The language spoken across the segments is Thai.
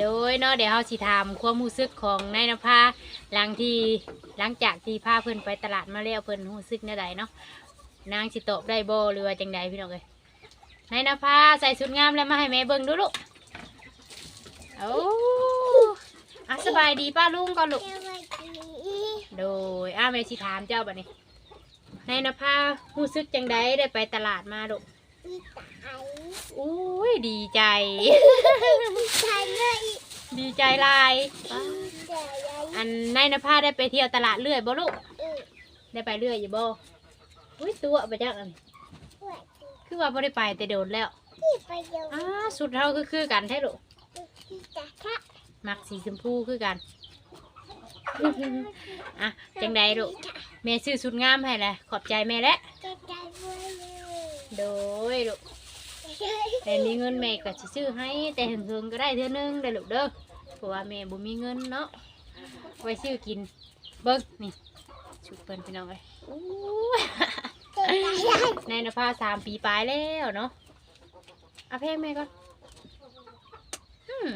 โดยเนาะเดี๋ยวเฮาสิถามความรู้สึกของนายนภาหลังที่หลังจากที่พาเพิ่นไปตลาดมาแล้วเพิ่นรู้สึกแนวใดเนาะนางสิตอบได้บ่หรือว่าจังใดพี่น้องเอ้ยนายนภาใส่ชุดงามแล้วมาให้แม่เบิ่งดูลูกโอ้อะสบายดีป้าลุงก่อนลูกสวัสดีโดยอ้าแม่สิถามเจ้าบัดนี้นายนภารู้สึกจังใดได้ไปตลาดมาลูกพี่ตายอุ้ยดีใจ ใช่เลยดีใจหลายเดี๋ยวยัอันนายนภาได้ไปเที่ยวตลาดเรื่อยบ่ลูกอือได้ไปเรื่อยอยู่บ่อุ้ยตัวไปจักอันสวัสดีคือว่าบ่ได้ไปแต่โดนแล้วพี่ไปเดี๋ยวอ้าสุดเฮาคือคือกันแท้ลูกพี่ตาค่ะมักสีชมพูคือกัน อะจังใดลูกแม่ซื้อสุดงามให้แหละขอบใจแม่และจะใจด้วยเลยโดยลูกแต่มีเงินแม่ก็สิซื้อให้แต่หึงๆก็ได้เท่านึงได้อลูกเด้อ เพราะว่าแม่บ่มีเงินเนาะไว้ซื้อกินเบิ่งนี่ชุดเปิ้นพี่น้องเอ้ยอู้จะใจได้ในนภาสามปีปลายแล้วเนาะเอาเพลงแม่ก่อนอืม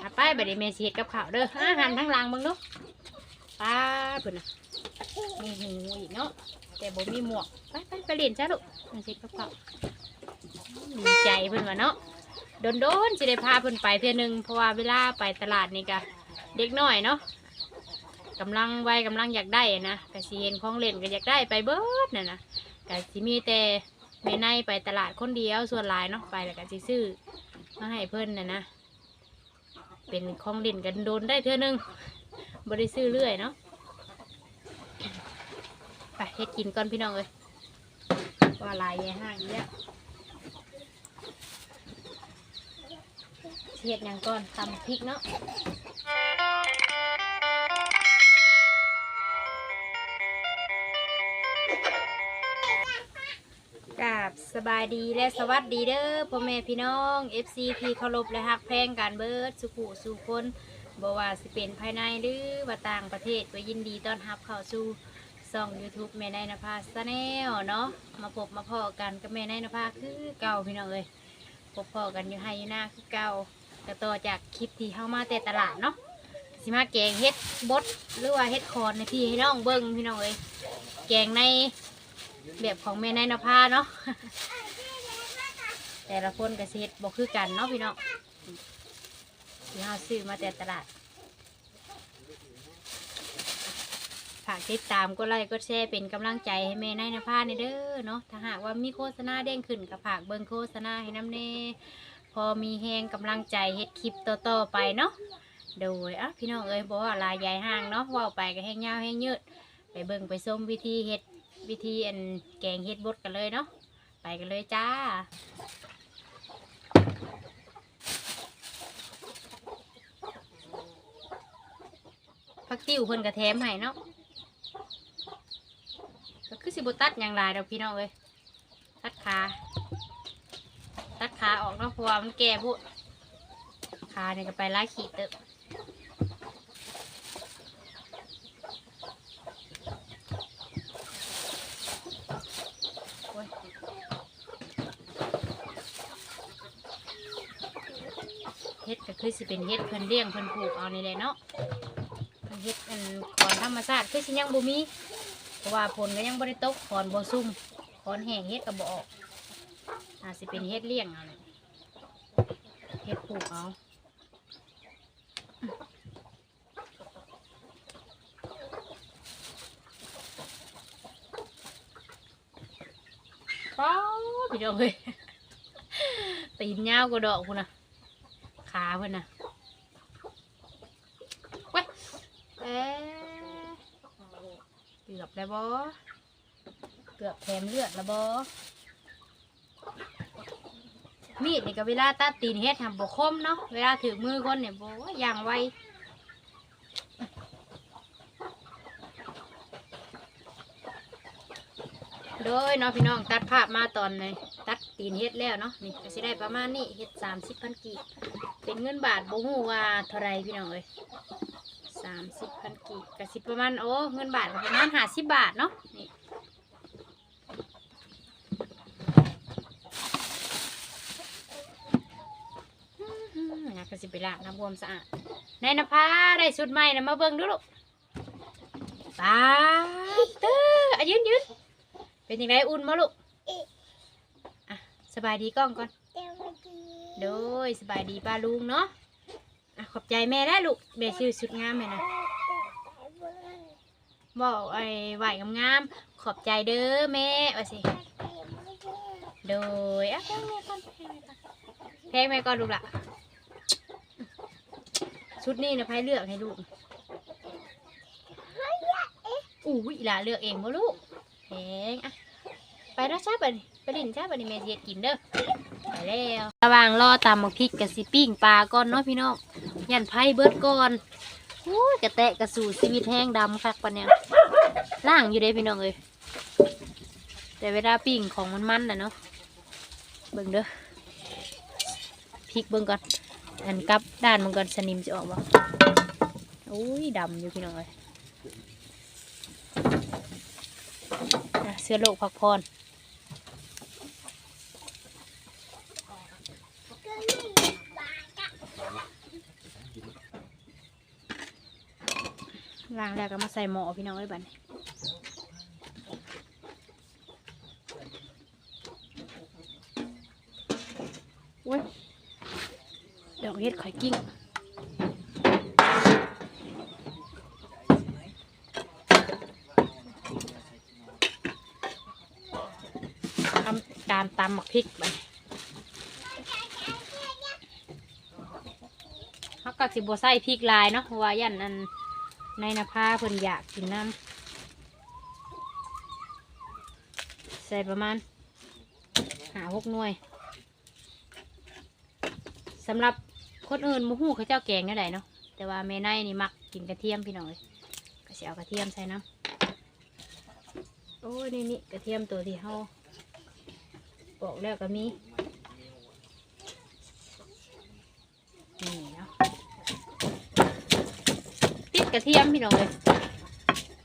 เอาไปบัดนี้แม่สิเฮ็ดกับข้าวเด้ออาหารทั้งหลังเบิ่งเนาะป้าเพิ่นน่ะมีหูอีกเนาะแต่บ่มีหมวกไปไปไปเรียนจ้าลูกแม่สิเฮ็ดกับข้าวดีใจเพิ่นว่าเนาะ โดนๆสิได้พาเพิ่นไปเทื่อหนึงเพราะว่าเวลาไปตลาดนี่ก็เด็กน้อยเนาะกำลังวัยกำลังอยากได้นะก็สิเห็นของเล่นก็อยากได้ไปเบิดน่ะนะก็สิมีแต่แม่ในไปตลาดคนเดียวส่วนหลายเนาะไปแล้วก็สิซื้อมาให้เพิ่นน่ะนะเป็นของเล่นกันโดนได้เท่อนึงบ่ได้ซื้อเรื่อยเนาะไปเฮ็ดกินก่อนพี่น้องเอ้ยว่าลายแย่ห้างอีกแล้วสิ เฮ็ดหยังก่อนตำพริกเนาะกับสบายดีและสวัสดีเด้อพ่อแม่พี่น้อง FC ที่เคารพและฮักแพงการเบิดสุขุสู่คนบ่ว่าสิเป็นภายในหรือว่าต่างประเทศก็ยินดีต้อนรับเข้าสู่ช่อง YouTube แม่นายนภาสแนลเนาะมาพบมาพอกันกับแม่นายนภาคือเก่าพี่น้องเอ้ยพบพอกันอยู่ให้อยู่หน้าคือเก่า ก็ต่อจากคลิปที่เข้ามาแต่ตลาดเนาะสิมาแกงเฮ็ดบดหรือว่าเฮ็ดคอนในพี่ให้น้องเบิ่งพี่น้องเอ้ยแกงในแบบของแม่นายนภาเนาะแต่ละคนก็เฮ็ดบ่คือกันเนาะพี่น้องที่เฮาซื้อมาแต่ตลาดฝากติดตามกดไลค์กดแชร์เป็นกำลังใจให้แม่นายนภาในเด้อเนาะถ้าหากว่ามีโฆษณาเด้งขึ้นก็ฝากเบิ่งโฆษณาให้น้ำเน่ อมีแฮงกำลังใจเฮ็ดคลิปต่อๆไปเนาะโดยอะพี่น้องเอ้ยบอกว่าลายใหญ่ห้างเนาะว่าไปก็แห้งยาวแห้งยืดไปเบิ่งไปชมวิธีเฮ็ดวิธีอันแกงเฮ็ดบดกันเลยเนาะไปกันเลยจ้าพักติ้วเพิ่นกระแถมให้เนาะก็คือสิบตัดอย่างไรดอกพี่น้องเอ้ยตัดขา เนาะเพราะว่ามันแก่พุขาเนี่ยก็ไปล่าขีดเตอะเฮ็ดก็คือสิเป็นเฮ็ดเพิ่นเลี้ยงเพิ่นปลูกเอานี่แหละเนาะเฮ็ดอันขอนธรรมชาติคือสิยังบ่มีเพราะว่าผลก็ยังบ่ได้ตกขอนบ่ซุ่มขอนแห้งเฮ็ดก็บ่ออกอาจสิเป็นเฮ็ดเลี้ยงเอา เลยเฮ็ดปลูกเอาป้าวพี่น้องเอ้ยตีนยาวกว่าดอกพุ่นน่ะขาเพิ่นน่ะเอ๊ะเกือบแล้วบอเกือบแถมเลือดแล้วบอ มีดนี่ก็เวลาตัดตีนเฮ็ดทำบกคมเนาะเวลาถือมือคนเนี่ยโบอย่างไวโดยเนาะพี่น้องตัดภาพมาตอนในตัดตีนเฮ็ดแล้วเนาะนี่ก็สิได้ประมาณนี้เฮ็ดสามสิบพันกีบเป็นเงินบาทบ่ฮู้ว่าเท่าไรพี่น้องเอ้ยสามสิบพันกีบกสิประมาณโอ้เงินบาทประมาณห้าสิบบาทเนาะนี่ มอยา กจะสิไปล้างน้ำความสะอาดนายนภาได้ชุดใหม่นะมาเบิ่งดูลูกตาเต้ออะยืนยืนเป็นยังไงอุ่นมาลูกอะสบายดีกล้องก่อนโดยสบายดีป้าลุงเนาะอะขอบใจแม่ได้ลูกแม่ชื่อชุดงามแม่นะบอกไอ้ไหวงามๆขอบใจเด้อแม่ว่าสิโดยอะแพงแม่ก่อนแพงแม่ก่อนลูกละ ชุดนี้นะไพ่เลือกให้ลูกอู้ยอีหลาเลือกเองบ่ลูกแพงอะไปแล้วจ้าบันไปดินจ้าบัดนี้แม่เฮ็ดกินเด้อไปแล้วระว่างรอตำหมกพริกกับสิปิ้งปลาก่อนเนาะพี่น้องยันไพ่เบิดก่อนโอ้กระแตะกระสู่ชีวิตแห้งดำคักปะเนี่ยล่างอยู่เด้พี่น้องเอ้ยแต่เวลาปิ้งของมันมันนะเนาะเบิ่งเด้อพริกเบิ่งก่อน อันกับด้านมันก่อนสนิมจะออกบ่โอ้ยดำอยู่พี่น้องเอ้ยเสื้อโลกพักพรล้างแล้วก็มาใส่หม้อพี่น้องไว้บัดนี้โอ้ย ดอกเห็ดไข่กิ้งทำการตำหมักพริกไปเขาก็สิบใส่พริกลายเนาะเพราะว่ายันอันในนภาเพิ่นอยากกินน้ำใส่ประมาณหาหกหน่วยสำหรับ คนอื่นมูหูเขาเจ้าแกงนี่ไดเนาะแต่ว่าแม่ในนี่มักกินกระเทียมพี่น้อยก็สิเอากระเทียมใส่น้ำโอ้นี่นี่กระเทียมตัวที่เขาปอกแล้วก็มีนี่เนาะติดกระเทียมพี่น้อย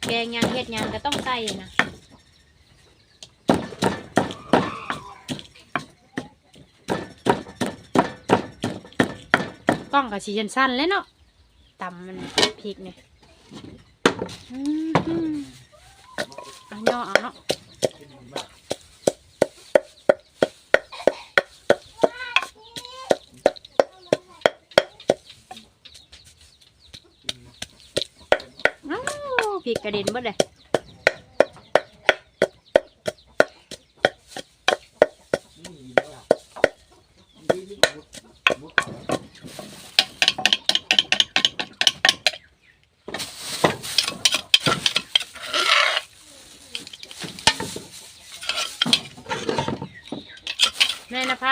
แกงยังเฮ็ดยังก็ต้องใส่นะ กล้องกับสีสั้นเลยเนาะตำมันพริกเนี่ยอืมอืมเอาย่อเอาเนาะพริกกระเด็นหมดเลย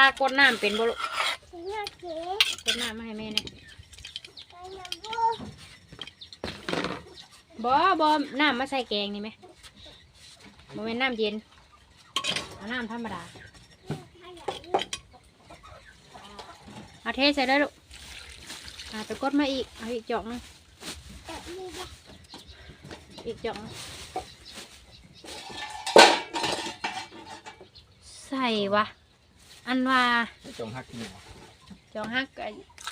ากดน้ำเป็นบ่ลูกฉันอยากเก๋กดน้ำมาให้แม่เนี่ยไปนะบูบ่บ่น้ำมาใส่แกงนี่ไหมบ่เป็นน้ำเย็นเอาน้ำธรรมดาเอาเทใส่ได้ลูกอาไปกดมาอีก เอาอีกจอกหนึงแบบนี้นะอีกจอกหนึ่งใส่วะ อันว่าจงหักนี่จองฮักก็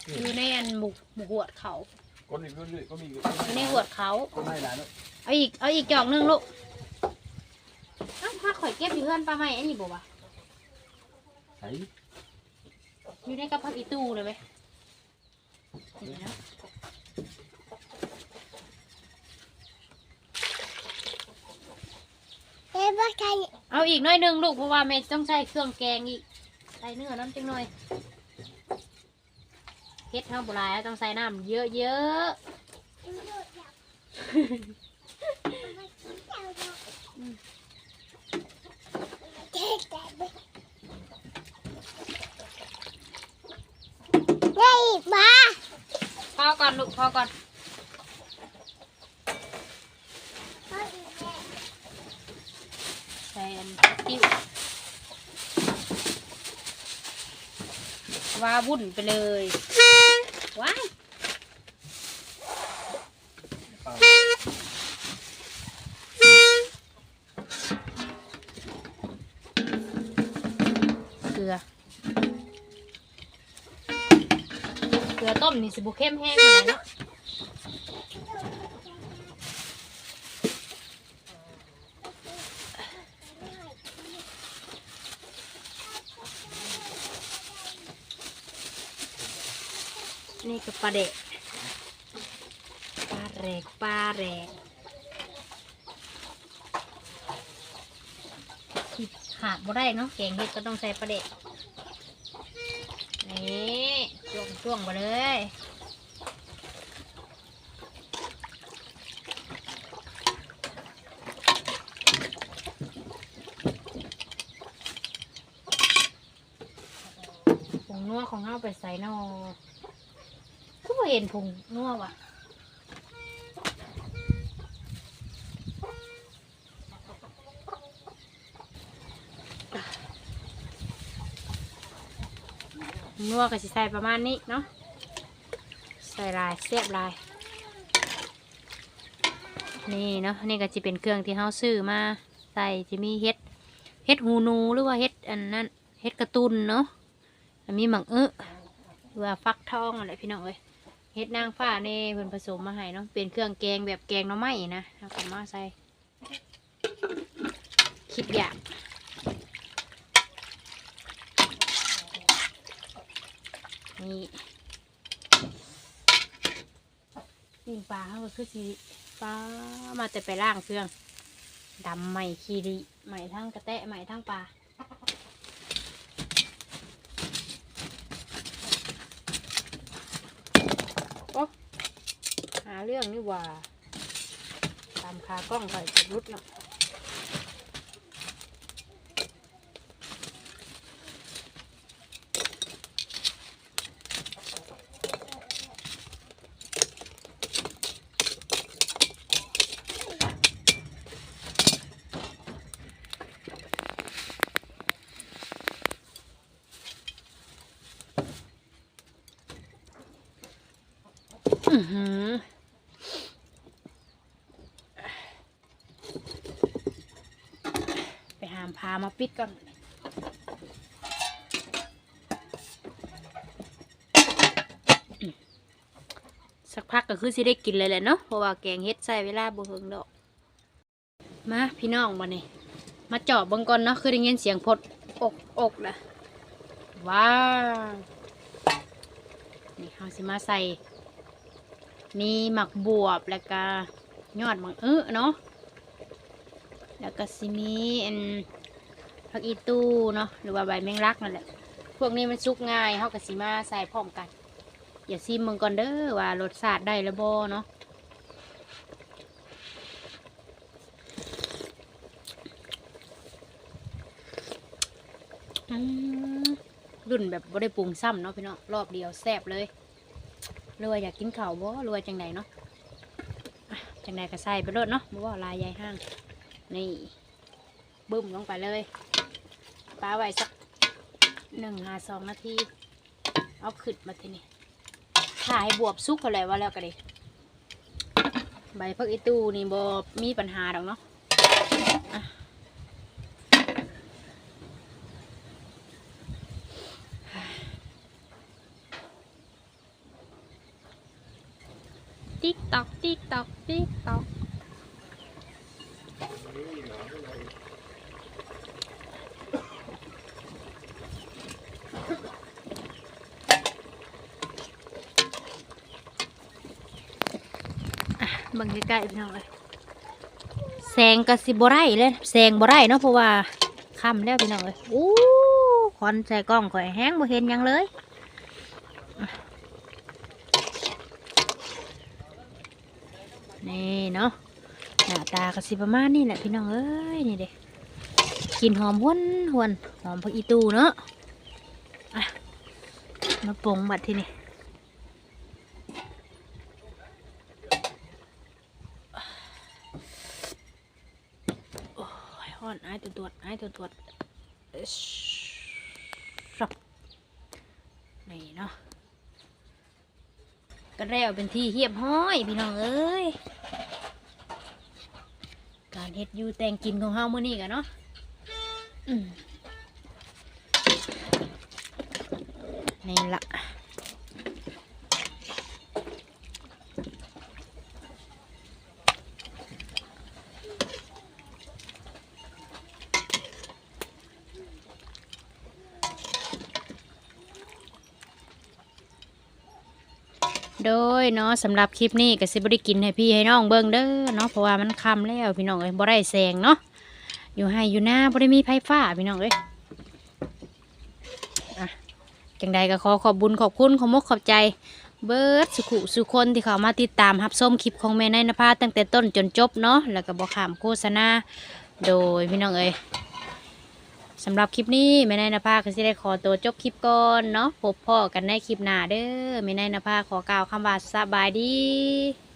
อยู่ในอันหมูหมูหัวดเขาก้นอีกเรื่อยๆก็มีอยู่อยู่ในหัวดเขาก็ไม่หลายแล้วเอาอีกเอาอีกจอกหนึ่งลูกเอ้าถ้าข่อยเก็บอยู่เพื่อนปลาไหมอันนี้บอกว่าใส่อยู่ในกระเพาะอีตู้เลยไหมนี่นะเฮ้ยว่าใครเอาอีกหน้อยหนึ่งลูกเพราะว่าแม่ต้องใช้เครื่องแกงอีก ใส่เนื้อน้ำจังหน่อยเฮ็ดเท่าโบราณแล้วต้องใส่น้ำเยอะดูดูอยากเอามากินเอาเนาะเจ๊แต่ไม่ได้อีกมาๆพอก่อนลูกพอก่อน เอาอีกแล้ว ใส่อันติ้ว ว่าวุ่นไปเลยว้ายเกลือต้มนี่สิบุเข้มแห้งเลยเนาะ นี่ก็ปลาเด็กปลาแรกปลาแรกที่ขาดบ่ได้เนาะแกงเห็ดก็ต้องใส่ปลาเด็กนี่ช่วงช่วงไปเลยผงนัวของเฮาไปใส่นอก เห็นผงนัวว่ะนัวก็สิใส่ประมาณนี้เนาะใส่ลายเสียบลาย นี่เนาะนี่ก็จะเป็นเครื่องที่เฮาซื้อมาใส่จะมีเฮ็ดเฮ็ดหูนูหรือว่าเฮ็ดอันนั้นเฮ็ดกระตุนเนาะมีหมังเอ้อหรือว่าฟักทองอะไรพี่น้องเอ้ย เฮ็ดนางฟ้าเน่เพิ่นผสมมาให้เนาะเป็นเครื่องแกงแบบแกงหน่อไม้นะเอากลับมาใส่คิดอยากนี่ปิ้งปลาเขาก็คือสิปลามาแต่ไปล่างเครื่องดำใหม่คีรีใหม่ทั้งกระแตะใหม่ทั้งปลาโอ้หาเรื่องนี่ว่าตามคากล้องก่อนจะรุดเนาะอื้อหือไปหามพามาปิดก่อนสักพักก็คือสิได้กินเลยแหละเนาะเพราะว่าแกงเฮ็ดใส่เวลาบ่เฮิงดอกมาพี่น้องมาเนี่ยมาเจาะบิ่งก่อนเนาะคือได้ยินเสียงพดอกอกนะว้าวนี่เฮาสิมาใส่นี่หมักบวบแล้วก็ยอดมักเออเนาะแล้วก็สิมีอัน ผักอีตู้เนาะหรือว่าใบแมงลักนั่นแหละ พวกนี้มันสุกง่ายเฮาก็สิมาใส่พร้อมกันอย่าซิมมึงก่อนเด้อว่ารสชาติได้แล้วบ่เนาะรุ่นแบบบ่ได้ปรุงซ้ำเนาะพี่น้องรอบเดียวแซ่บเลยหรือว่าอยากกินข้าวบ่รว่าจังไดเนาะจังไดก็ใส่ไปรดเนาะบ่ว่าลายใหญ่ห้าง นี่บึ้มลงไปเลย ปลาไว้สักหนึ่งหาสองนาที เอาขึ้นมาทีนี้ถ่ายบวบซุกอะไรว่าแล้วกันดิใบพักอีตูนี่บอมีปัญหาดอกเนาะอะติ๊กตอกติ๊กตอกติ๊กตอก เบังใกล้ๆพี่น้องเลยแสงกระสิบไรเลยแสงบไรเนาะเพราะว่าค่ำแล้วพี่น้องเลยอู้ควันใส่กล้องข่อยแห้งบ่เห็นยังเลยนี่เนาะหน้าตาก็สิประมาณนี้แหละพี่น้องเอ้ยนี่เด็กกินหอมหวนหวนหอมผักอีตูเนาะะมาปรุงบัดที่นี่โอ้ย ไอ้ตรวจไอ้ตัวตรวจเอิ๊ชรับนี่เนาะก็แล้วเป็นที่เฮียบห้อยพี่น้องเอ้ยการเฮ็ดยูแต่งกินของเฮามื้อนี้กันเนาะนี่ละ ยเนาะสำหรับคลิปนี้ก็สิบ่ได้กินให้พี่ให้น้องเบิ่งเด้อเนาะเพราะว่ามันคำแล้วพี่น้องเอ้ยบ่ได้แสงเนาะอยู่ให้อยู่หน้าบ่ได้มีไฟฟ้าพี่น้องเอ้ยอะจังใดก็ขอขอบบุญขอบคุณขอมกขอบใจ เบิร์ดสุขุสุคนที่เขามาติดตามรับชมคลิปของแม่นนภาตั้งแต่ต้นจนจบเนาะแล้วก็บอกขามโฆษณาโดยพี่น้องเอ้ย สำหรับคลิปนี้แม่นายนภาก็สิได้ขอตัวจบคลิปก่อนเนาะพบพ่อกันในคลิปหน้าเด้อแม่นายนภาขอกล่าวคำว่าสบายดี